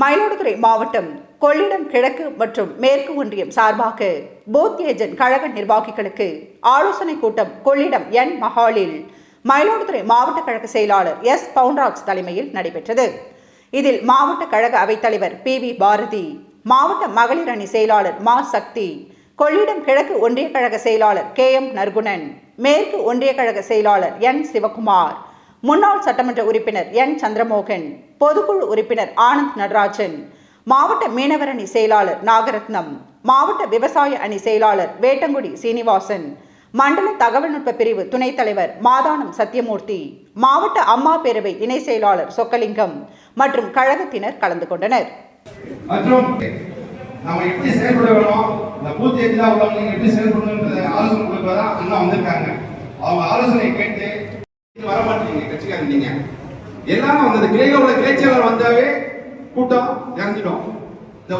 மயிலாடுதுறை மாவட்டம் கொள்ளிடம் கிழக்கு மற்றும் மேற்கு ஒன்றியம் சார்பாக போத் ஏஜென்ட் கழக நிர்வாகிகளுக்கு ஆலோசனை கூட்டம் கொள்ளிடம் என் மஹாலில் மயிலாடுதுறை மாவட்ட கழக செயலாளர் எஸ். பவுன்ராஜ் தலைமையில் நடைபெற்றது. இதில் மாவட்ட கழக அவைத்தலைவர் பி. வி. பாரதி மாவட்ட மகளிர் அணி செயலாளர் மா. சக்தி கொள்ளிடம் கிழக்கு ஒன்றிய கழக செயலாளர் கே. எம். நற்குணன் மேற்கு ஒன்றிய கழக செயலாளர் என். சிவகுமார் முன்னாள் சட்டமன்ற உறுப்பினர் என். சந்திரமோகன் பொதுக்குழு உறுப்பினர் ஆனந்த் நடராஜன் மாவட்ட மீனவர் அணி செயலாளர் நாகரத்னம் மாவட்ட விவசாய அணி செயலாளர் வேட்டங்குடி சீனிவாசன் மண்டல தகவல் நுட்ப பிரிவு துணைத் தலைவர் மாதானம் சத்யமூர்த்தி மாவட்ட அம்மா பேரவை இணை செயலாளர் சொக்கலிங்கம் மற்றும் கழகத்தினர் கலந்து கொண்டனர். மற்றும் நம்ம எப்படி செயல்பட வேணும்? இந்த பூத்தி எதிராக உள்ளவங்க எப்படி செயல்படணும்ன்றத ஆலோசனை கொடுப்பதா அண்ணா வந்திருக்காங்க அவங்க ஆலோசனை கேட்டு வர மாட்டீங்க கட்சிக்காரங்க நீங்க. எல்லாரும் அந்த கிளைகளோட கிளைச்செயலர் வந்தாவே கூட்டம் இறங்கிடும். இந்த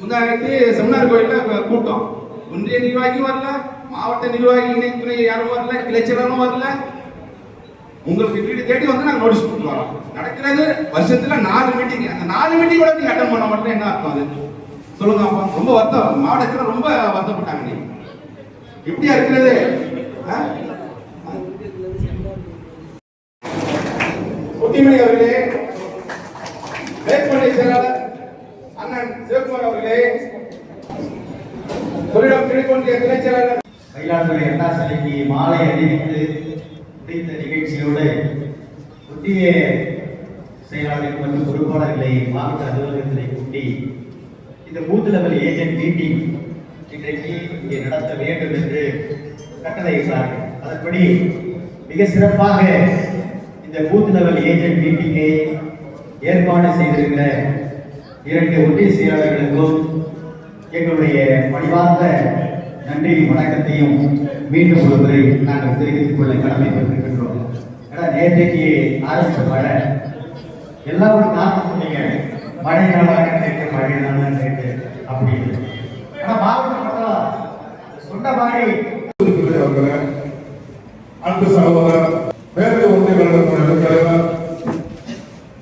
முன்னாடி செமினார் கோயில்ல கூட்டம். ஒன்றிய நிர்வாகி வரல மாவட்ட நிர்வாகி இணைத்துறை யாரும் வரல கிளைச்செயலரும் வரல. உங்களுக்கு வீடு தேடி வந்து நாங்கள் நோட்டீஸ் கொடுத்து வரோம். நடக்கிறது வருஷத்துல நாலு மீட்டிங் அந்த நாலு மீட்டிங் கூட நீங்க அட்டன் பண்ண மாட்டேன் என்ன அர்த்தம் அது? சொல்லுங்க அப்பா. ரொம்ப வருத்தம். மாவட்டத்தில் ரொம்ப வருத்தப்பட்டாங்க நீங்க. எப்படியா இருக்கிறது? ஆ? அவர்களே மேற்கொண்டை செயலாளர் அண்ணன் சிவகுமார் அவர்களே தொழிலம் கிழக்கொன்றிய துணை செயலாளர் மயிலாடுதுறை அண்ணா சிலைக்கு மாலை அணிவித்து முடித்த நிகழ்ச்சியோடு புதிய செயலாளர்கள் மற்றும் பொறுப்பாளர்களை மாவட்ட அலுவலகத்திலே கூட்டி இந்த பூத் லெவல் ஏஜென்ட் மீட்டிங் இன்றைக்கு இங்கே நடத்த வேண்டும் என்று கட்டளையிட்டார்கள் அதன்படி மிக சிறப்பாக பூத் லெவல் ஏஜென்ட் மீட்டிங்கை ஏற்பாடு செய்திருக்கிற இரண்டு ஒன்றிய செயலாளர்களுக்கும் எங்களுடைய பணிவார்ந்த நன்றி வணக்கத்தையும் மீண்டும் ஒரு முறை நாங்கள் தெரிவித்துக் கொள்ள கடமைப்பட்டிருக்கின்றோம். ஏன்னா நேற்றைக்கு ஆரம்பித்த மழை. எல்லாரும் காரணம் சொன்னீங்க மழை நாளாக கேட்டு மழை நாளாக கேட்டு அப்படின்னு. ஆனா மாவட்ட சொன்ன மாதிரி அன்பு சகோதரர் மேற்கு ஒன்றிய கழகத்தினுடைய தலைவர் எம் எஸ் ஆர் ராஜேந்திரன் அவர்களே இந்த நிகழ்ச்சியிலே கலந்து கொண்டு சிறப்பித்துக் கொண்டிருக்கிற